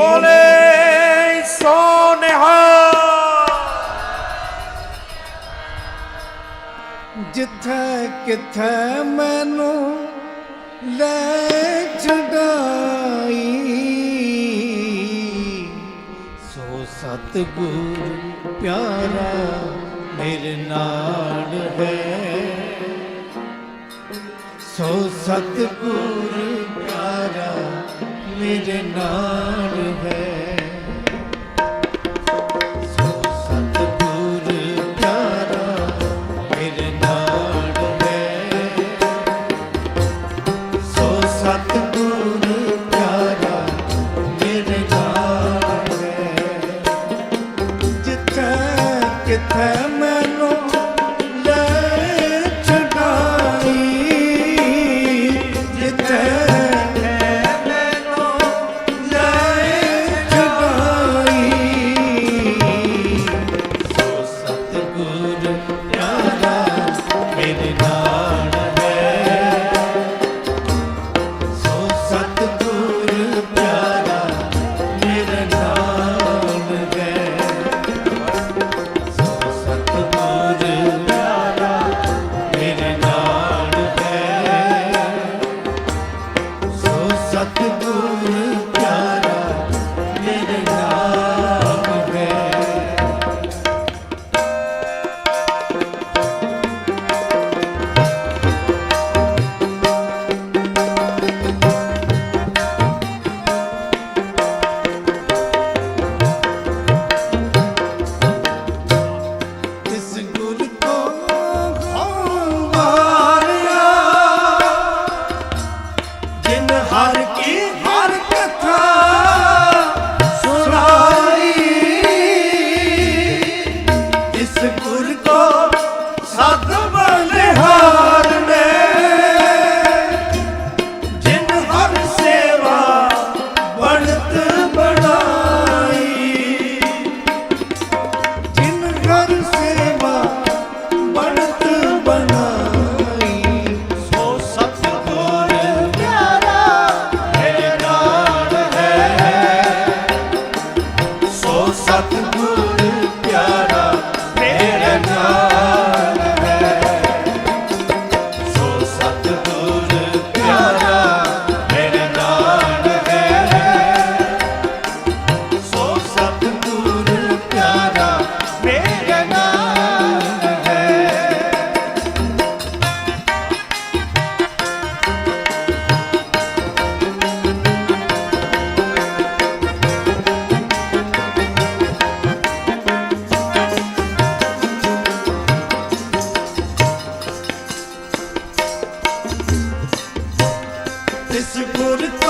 ਬੋਲੇ ਸੋਨਿਹਾ। ਜਿੱਥੇ ਕਿੱਥੇ ਮੈਨੂੰ ਲੈ ਛਡਾਈ ਸੋ ਸਤਗੁਰ ਪਿਆਰਾ ਮੇਰੇ ਨਾਲ ਹੈ। ਸੋ ਸਤਗੁਰ ਮੇਰੇ ਨਾਲ ਹੈ।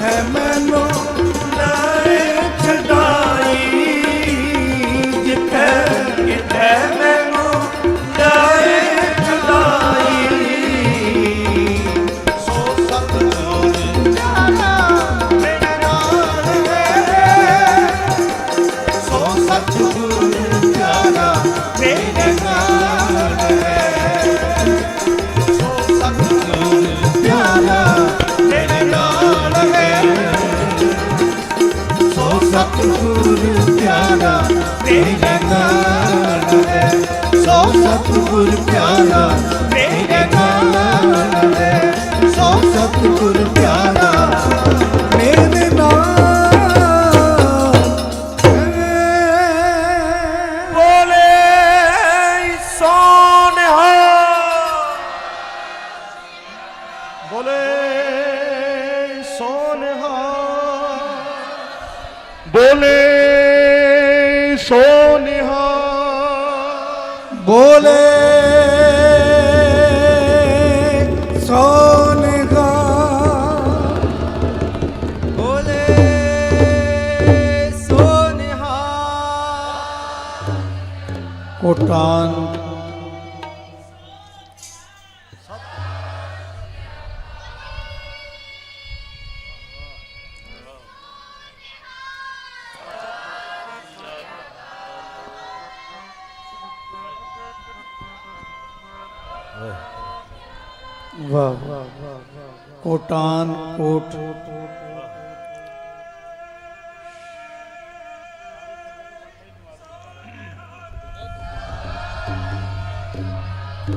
थे मनो ਸਤਿਗੁਰ ਪਿਆਰਾ ਤੇਰੇ ਨਾਲ ਹੈ। ਸੋ ਸਤਿਗੁਰ ਪਿਆਰਾ ਸੋਨਿਹਾ। ਬੋਲੇ ਸੋਨਹਾ। ਬੋਲੇ ਸੋਨਹਾ। ਕੋਟਾਨ ਵਾਹ ਵਾਹ ਕੋਟਾਨ ਕੋਟ।